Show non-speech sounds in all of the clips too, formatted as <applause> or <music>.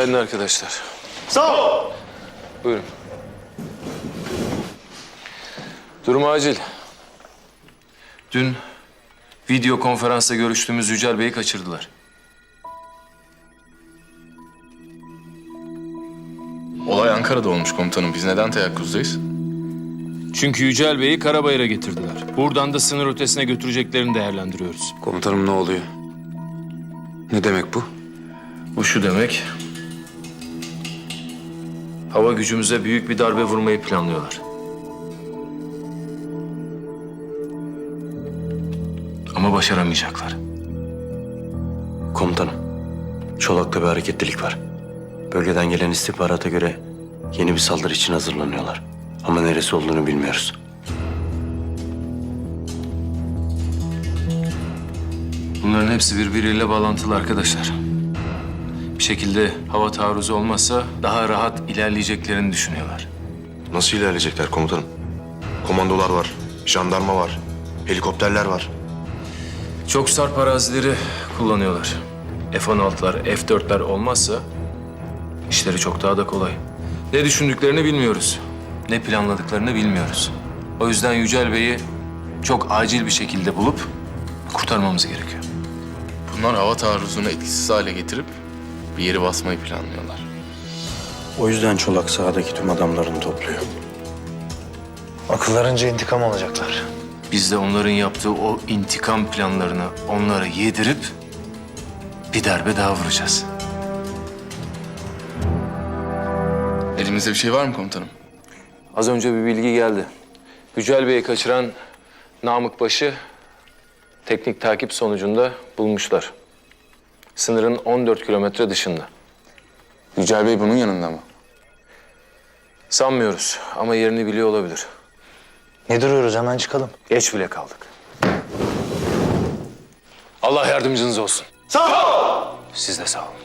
Günaydın arkadaşlar. Sağ ol. Buyurun. Durum acil. Dün video konferansta görüştüğümüz Yücel Bey'i kaçırdılar. Olay Ankara'da olmuş komutanım. Biz neden teyakkuzdayız? Çünkü Yücel Bey'i Karabayır'a getirdiler. Buradan da sınır ötesine götüreceklerini değerlendiriyoruz. Komutanım ne oluyor? Ne demek bu? Bu şu demek... Hava gücümüze büyük bir darbe vurmayı planlıyorlar. Ama başaramayacaklar. Komutanım, Çolak'ta bir hareketlilik var. Bölgeden gelen istihbarata göre yeni bir saldırı için hazırlanıyorlar. Ama neresi olduğunu bilmiyoruz. Bunların hepsi birbiriyle bağlantılı arkadaşlar. Bir şekilde hava taarruzu olmazsa daha rahat ilerleyeceklerini düşünüyorlar. Nasıl ilerleyecekler komutanım? Komandolar var, jandarma var, helikopterler var. Çok sarp arazileri kullanıyorlar. F-16'lar, F-4'ler olmazsa işleri çok daha da kolay. Ne düşündüklerini bilmiyoruz. Ne planladıklarını bilmiyoruz. O yüzden Yücel Bey'i çok acil bir şekilde bulup kurtarmamız gerekiyor. Bunlar hava taarruzunu etkisiz hale getirip bir yeri basmayı planlıyorlar. O yüzden Çolak sahadaki tüm adamlarını topluyor. Akıllarınca intikam alacaklar. Biz de onların yaptığı o intikam planlarını onlara yedirip bir darbe daha vuracağız. Elimizde bir şey var mı komutanım? Az önce bir bilgi geldi. Yücel Bey'i kaçıran Namık Baş'ı teknik takip sonucunda bulmuşlar. Sınırın 14 kilometre dışında. Yücel Bey bunun yanında mı? Sanmıyoruz ama yerini biliyor olabilir. Ne duruyoruz hemen çıkalım. Geç bile kaldık. Allah yardımcınız olsun. Sağ ol. Siz de sağ olun.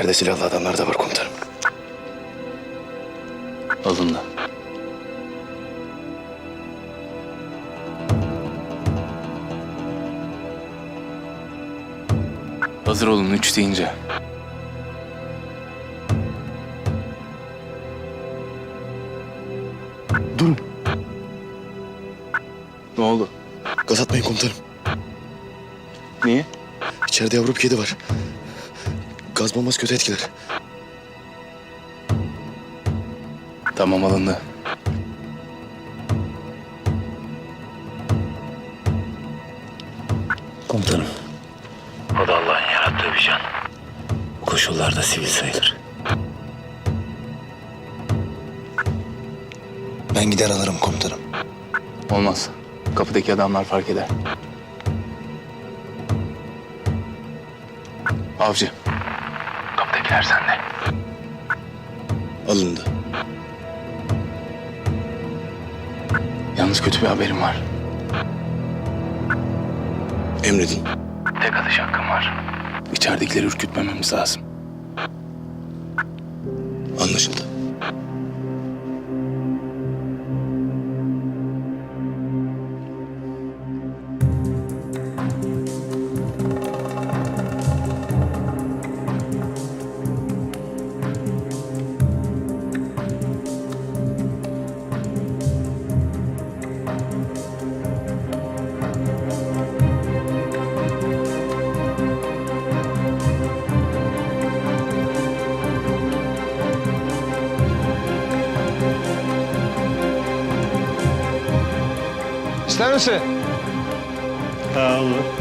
İçeride silahlı adamlar da var komutanım. Alındı. Hazır olun üç deyince. Durun. Ne oldu? Gaz atmayın komutanım. Niye? İçeride yavru bir kedi var. Bombası kötü etkiler. Tamam alındı. Komutanım. O da Allah'ın yarattığı bir can. Bu koşullarda sivil sayılır. Ben gider alırım komutanım. Olmaz. Kapıdaki adamlar fark eder. Avcı. Kapıdakiler sende. Alındı. Yalnız kötü bir haberim var. Emredin. Tek atış hakkım var. İçeridekileri ürkütmememiz lazım. Misin? Ha olur.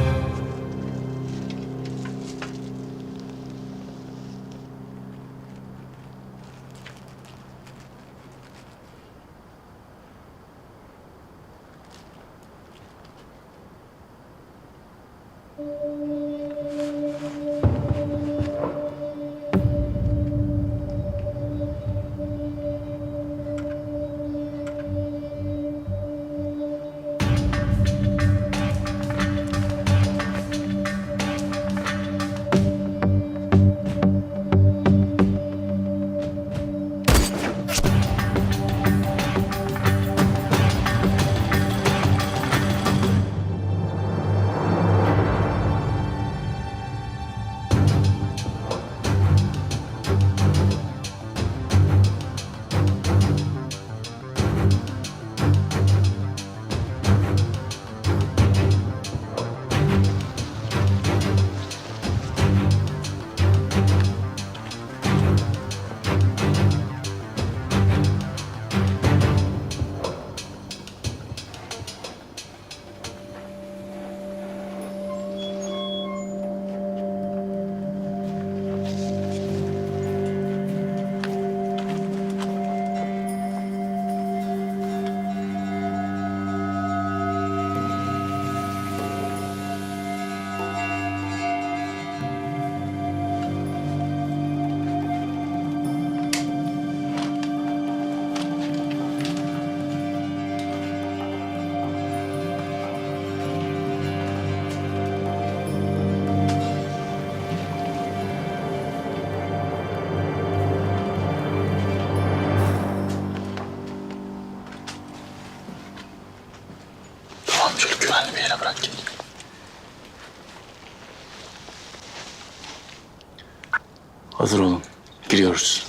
Hazır olun. Giriyoruz.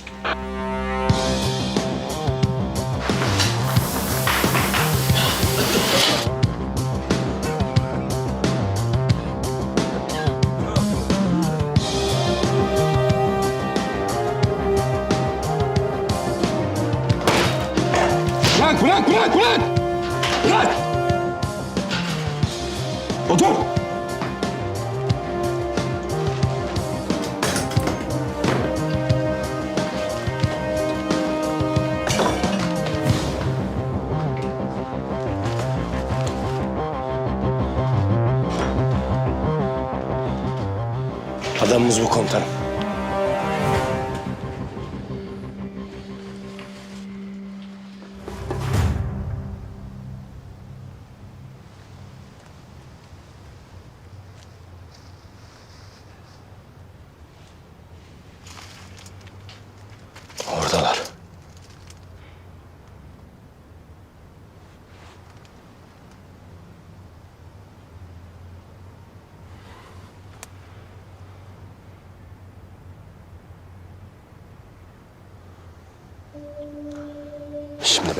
Bırak, bırak, bırak!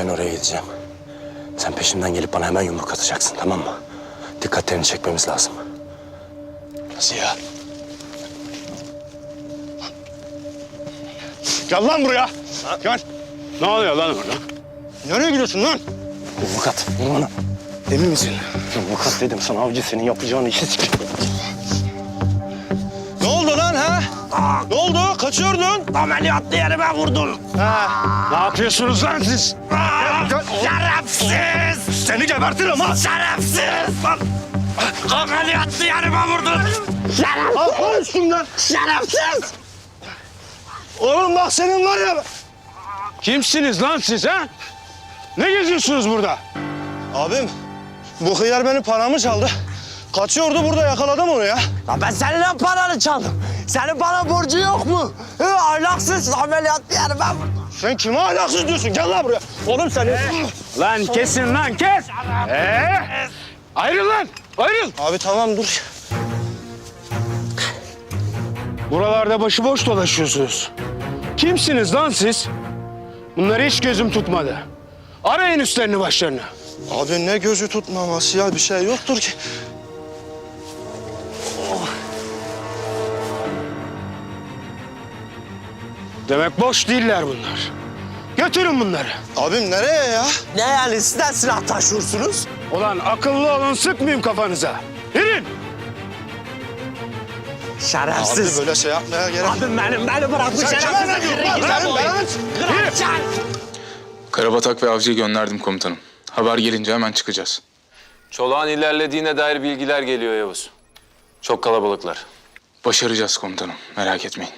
Ben oraya gideceğim. Sen peşimden gelip bana hemen yumruk atacaksın tamam mı? Dikkatlerini çekmemiz lazım. Ziya. Gel lan buraya. Gel. Ne oluyor lan orada? Nereye gidiyorsun lan? Yumruk at. Vur bana. Emin misin? Yumruk at dedim sana avcı senin yapacağın işi sikeyim. Oldu? Kaçıyordun. Ameliyatlı yerime vurdun. Ha. Ne yapıyorsunuz lan siz? Şerefsiz! Seni gebertirim ha. Şerefsiz! Ameliyatlı yerime vurdun. Şerefsiz! Lan. Şerefsiz! Oğlum bak senin var ya. Kimsiniz lan siz ha? Ne geziyorsunuz burada? Abim bu hıyar benim paramı çaldı. Kaçıyordu burada yakaladım onu ya. Ya ben senin paranı çaldım. Senin bana borcu yok mu? Hı, ahlaksız ameliyat yani ben Sen kime ahlaksız diyorsun? Gel lan buraya. Oğlum seni. Lan kesin lan kes. Ee? Ayrıl lan. Ayrıl. Abi tamam dur. Buralarda başıboş dolaşıyorsunuz. Kimsiniz lan siz? Bunları hiç gözüm tutmadı. Arayın üstlerini başlarını. Abi ne gözü tutmaması ya bir şey yoktur ki. Demek boş değiller bunlar. Götürün bunları. Abim nereye ya? Ne yani sizden silah taşıyorsunuz? Ulan akıllı olun sıkmayayım kafanıza. Yürüyün. Abi Şerefsiz. böyle şey yapmaya gerek yok. Abim benim beni bırak bu Sen kime şerefsiz. ne diyorsun lan? Karabatak ve Avcı'yı gönderdim komutanım. Haber gelince hemen çıkacağız. Çolağın ilerlediğine dair bilgiler geliyor Yavuz. Çok kalabalıklar. Başaracağız komutanım. Merak etmeyin.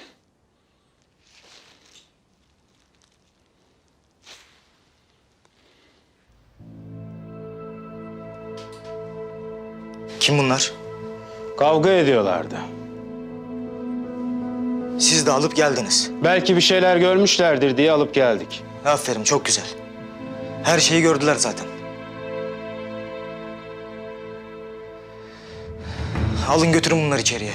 Kim bunlar? Kavga ediyorlardı. Siz de alıp geldiniz. Belki bir şeyler görmüşlerdir diye alıp geldik. Aferin çok güzel. Her şeyi gördüler zaten. Alın götürün bunları içeriye.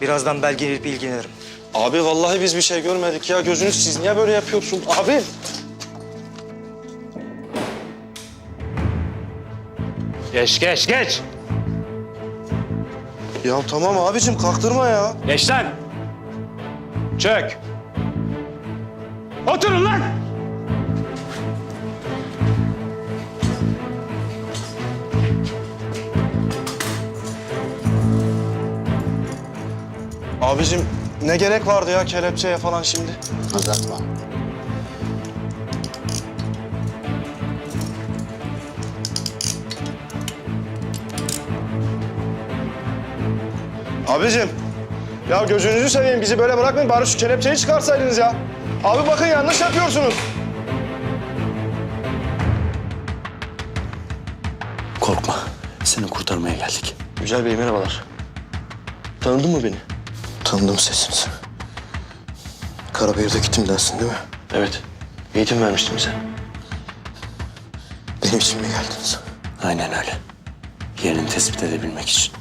Birazdan belgeleyip ilgilenirim. Abi vallahi biz bir şey görmedik ya. Gözünüz siz niye böyle yapıyorsun? Abi. Geç geç geç. Ya tamam abicim kalktırma ya. Geç lan. Çök. Oturun lan. Abicim ne gerek vardı ya kelepçeye falan şimdi? Uzatma. Abicim ya gözünüzü seveyim bizi böyle bırakmayın bari şu kelepçeyi çıkarsaydınız ya. Abi bakın yanlış yapıyorsunuz. Korkma. Seni kurtarmaya geldik. Güzel Bey merhabalar. Tanıdın mı beni? Tanıdım sesinizi. Karabeyir'deki timdensin değil mi? Evet. Eğitim vermiştim bize. Benim için mi geldiniz? Aynen öyle. Yerini tespit edebilmek için.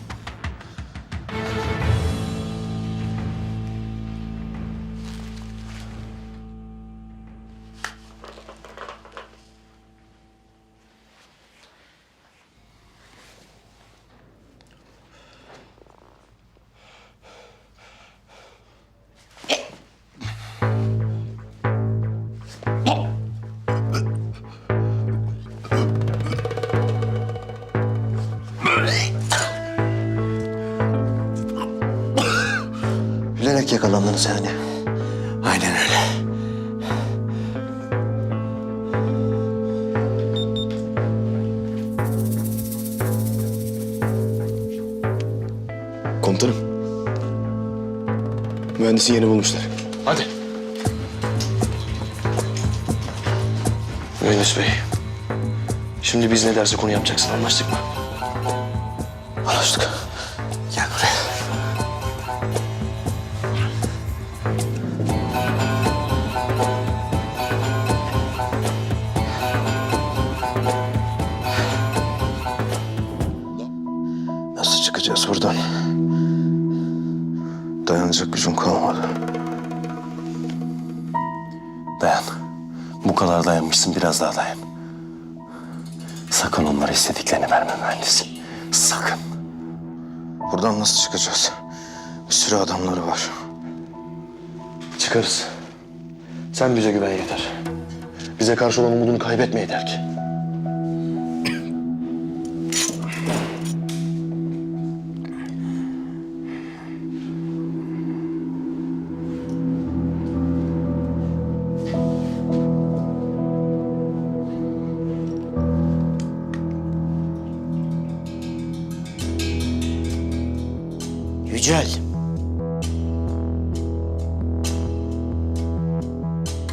Bilerek yakalandınız yani. Aynen öyle. Komutanım. Mühendisi yeni bulmuşlar. Hadi. Mühendis Bey. Şimdi biz ne dersek onu yapacaksın anlaştık mı? Anlaştık. Dayan. Bu kadar dayanmışsın biraz daha dayan. Sakın onlara istediklerini verme mühendis. Sakın. Buradan nasıl çıkacağız? Bir sürü adamları var. Çıkarız. Sen bize güven yeter. Bize karşı olan umudunu kaybetme yeter ki.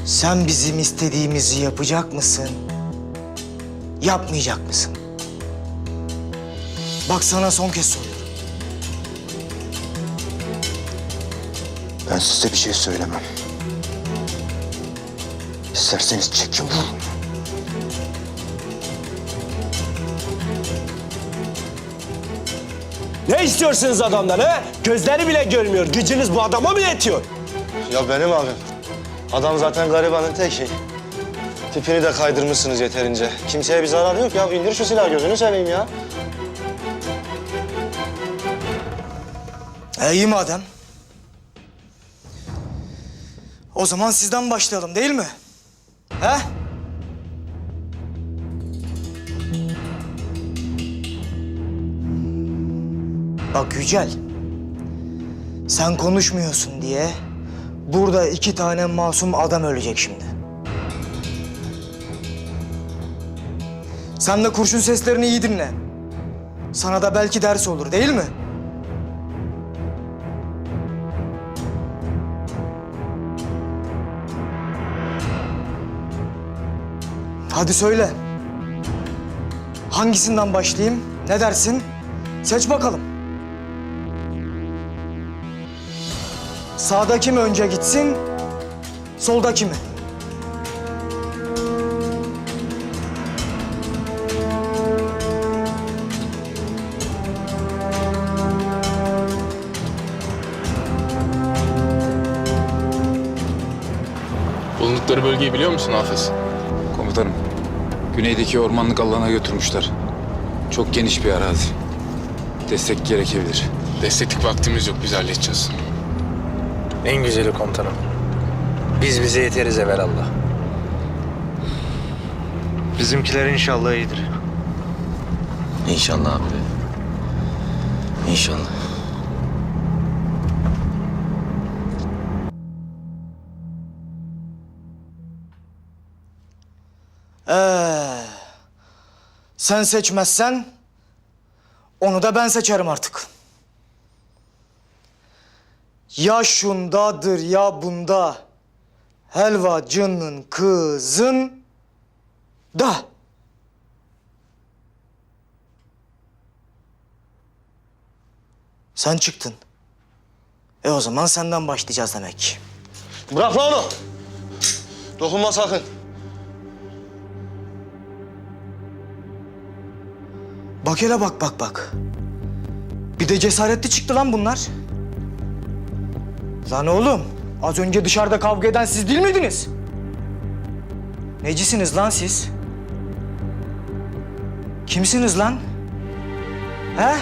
Sen bizim istediğimizi yapacak mısın? Yapmayacak mısın? Bak sana son kez soruyorum. Ben size bir şey söylemem. İsterseniz çekin vurun. Ne istiyorsunuz adamdan he? Gözleri bile görmüyor. Gücünüz bu adama mı yetiyor? Ya benim abim. Adam zaten garibanın teki. Tipini de kaydırmışsınız yeterince. Kimseye bir zarar yok ya. İndir şu silahı gözünü seveyim ya. E, iyi madem. O zaman sizden başlayalım değil mi? He? Bak Yücel. Sen konuşmuyorsun diye Burada iki tane masum adam ölecek şimdi. Sen de kurşun seslerini iyi dinle. Sana da belki ders olur değil mi? Hadi söyle. Hangisinden başlayayım? Ne dersin? Seç bakalım. Sağdaki mi önce gitsin? Soldaki mi? Bulundukları bölgeyi biliyor musun Hafız? Komutanım, güneydeki ormanlık alana götürmüşler. Çok geniş bir arazi. Destek gerekebilir. Desteklik vaktimiz yok biz halledeceğiz. En güzeli komutanım. Biz bize yeteriz evvelallah. Bizimkiler inşallah iyidir. İnşallah abi. İnşallah. Ee, sen seçmezsen onu da ben seçerim artık. Ya şundadır ya bunda helvacının kızın da. Sen çıktın. E o zaman senden başlayacağız demek. Bırak lan onu. Dokunma sakın. Bak hele bak bak bak. Bir de cesaretli çıktı lan bunlar. Lan oğlum, az önce dışarıda kavga eden siz değil miydiniz? Necisiniz lan siz? Kimsiniz lan? He?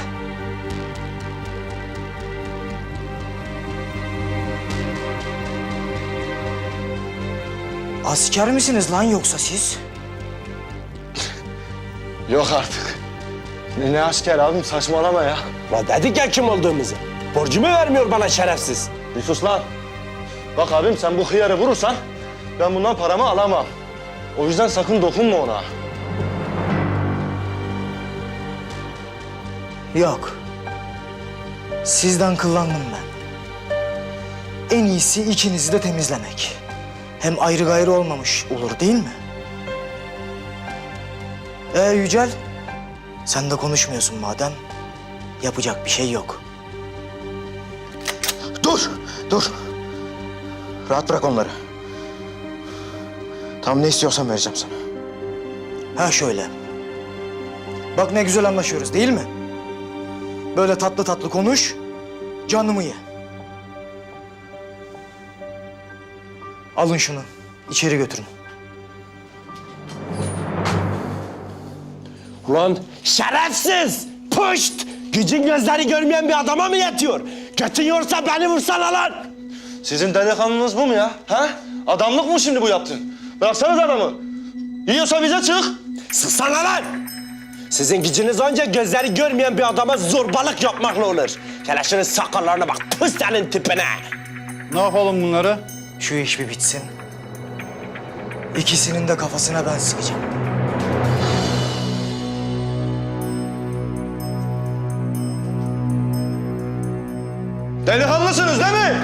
Asker misiniz lan yoksa siz? <laughs> Yok artık. Ne, ne asker abim saçmalama ya. La dedik ya kim olduğumuzu. Borcumu vermiyor bana şerefsiz. Bir lan. Bak abim sen bu hıyarı vurursan ben bundan paramı alamam. O yüzden sakın dokunma ona. Yok. Sizden kıllandım ben. En iyisi ikinizi de temizlemek. Hem ayrı gayrı olmamış olur değil mi? Ee Yücel, sen de konuşmuyorsun madem. Yapacak bir şey yok. Dur, dur. Rahat bırak onları. Tam ne istiyorsan vereceğim sana. Ha şöyle. Bak ne güzel anlaşıyoruz değil mi? Böyle tatlı tatlı konuş, canımı ye. Alın şunu, içeri götürün. Ulan şerefsiz! Puşt! Gücün gözleri görmeyen bir adama mı yetiyor? Götün yorsa beni vursana lan! Sizin delikanlınız bu mu ya? Ha? Adamlık mı şimdi bu yaptın? Bıraksanız adamı. Yiyorsa bize çık. Sıksana lan! Sizin gücünüz önce gözleri görmeyen bir adama zorbalık yapmakla olur. Hele şunun sakallarına bak, pıs senin tipine! Ne yapalım bunları? Şu iş bir bitsin. İkisinin de kafasına ben sıkacağım. Delikanlısınız değil mi?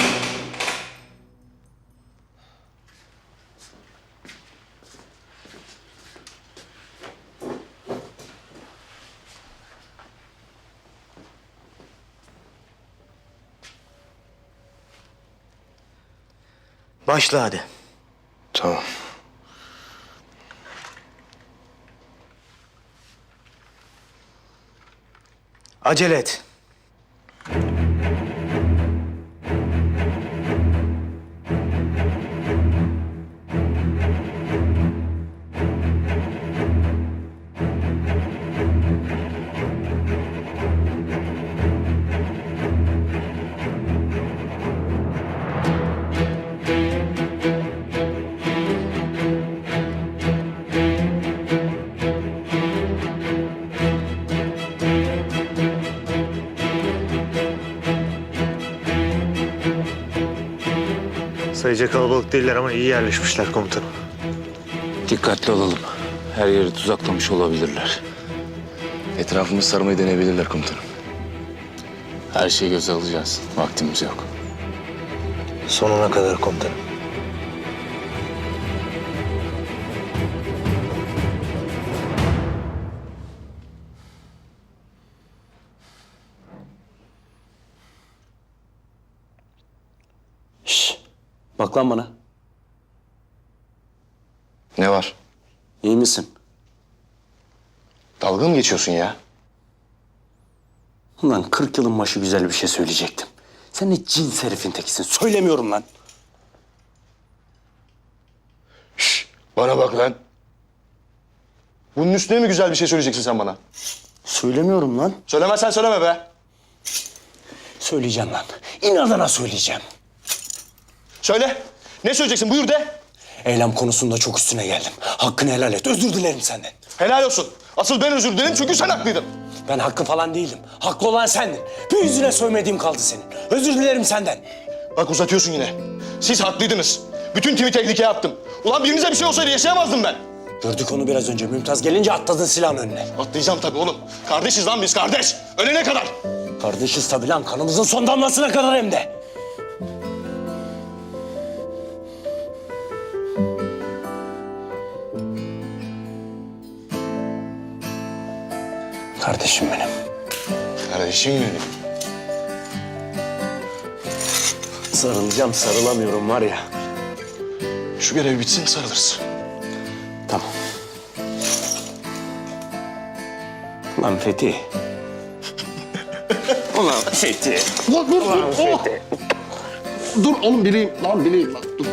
Başla hadi. Tamam. Acele et. Sayıca kalabalık değiller ama iyi yerleşmişler komutanım. Dikkatli olalım. Her yeri tuzaklamış olabilirler. Etrafımızı sarmayı deneyebilirler komutanım. Her şeyi göze alacağız. Vaktimiz yok. Sonuna kadar komutanım. Bak lan bana. Ne var? İyi misin? Dalga mı geçiyorsun ya? Ulan 40 yılın başı güzel bir şey söyleyecektim. Sen ne cins herifin tekisin. Söylemiyorum lan. Bana bak lan. Bunun üstüne mi güzel bir şey söyleyeceksin sen bana? Söylemiyorum lan. Söylemezsen söyleme be. Söyleyeceğim lan. İnadına söyleyeceğim. Söyle. Ne söyleyeceksin? Buyur de. Eylem konusunda çok üstüne geldim. Hakkını helal et. Özür dilerim senden. Helal olsun. Asıl ben özür dilerim çünkü sen haklıydın. Ben hakkı falan değilim. Haklı olan sendin. Bir yüzüne sövmediğim kaldı senin. Özür dilerim senden. Bak uzatıyorsun yine. Siz haklıydınız. Bütün timi tehlikeye attım. Ulan birinize bir şey olsaydı yaşayamazdım ben. Gördük onu biraz önce. Mümtaz gelince atladın silahın önüne. Atlayacağım tabii oğlum. Kardeşiz lan biz kardeş. Ölene kadar. Kardeşiz tabii lan. Kanımızın son damlasına kadar hem de. Kardeşim benim. Kardeşim benim. Sarılacağım, sarılamıyorum var ya. Şu görev bitsin sarılırız. Tamam. Ulan Fethi. <laughs> Ulan Fethi. Dur dur Ulan Fethi. Dur oğlum bileyim. Lan bileyim. Lan, dur.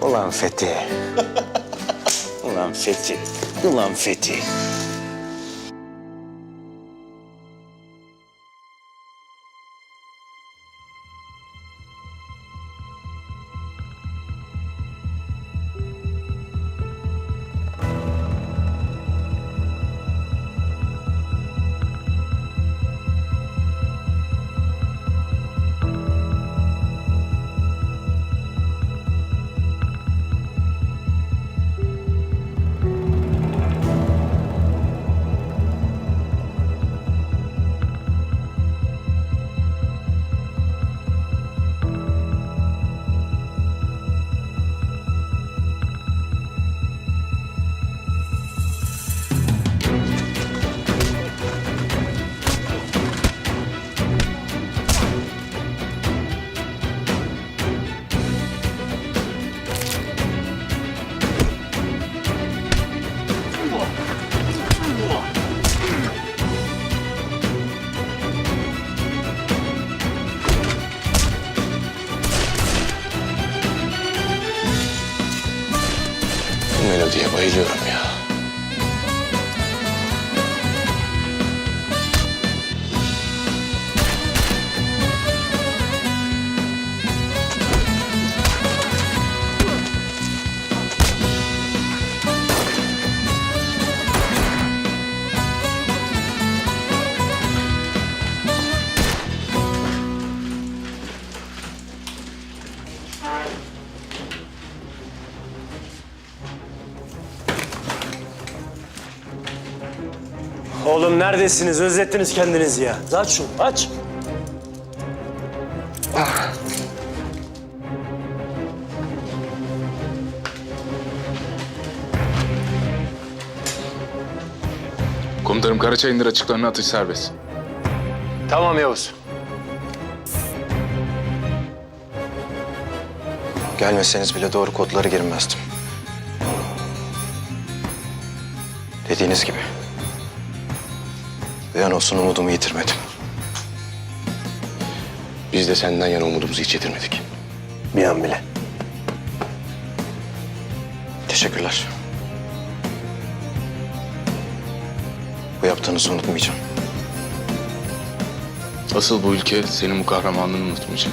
<laughs> Ulan Fethi. Ulan Fethi. Ulan Fethi. Neredesiniz? Özlettiniz kendinizi ya. Aç şunu, aç. Komutanım Karaçay indir açıklarına atış serbest. Tamam Yavuz. Gelmeseniz bile doğru kodları girmezdim. Dediğiniz gibi. Uyan olsun umudumu yitirmedim. Biz de senden yana umudumuzu hiç yitirmedik. Bir an bile. Teşekkürler. Bu yaptığınızı unutmayacağım. Asıl bu ülke senin bu kahramanlığını unutmayacak.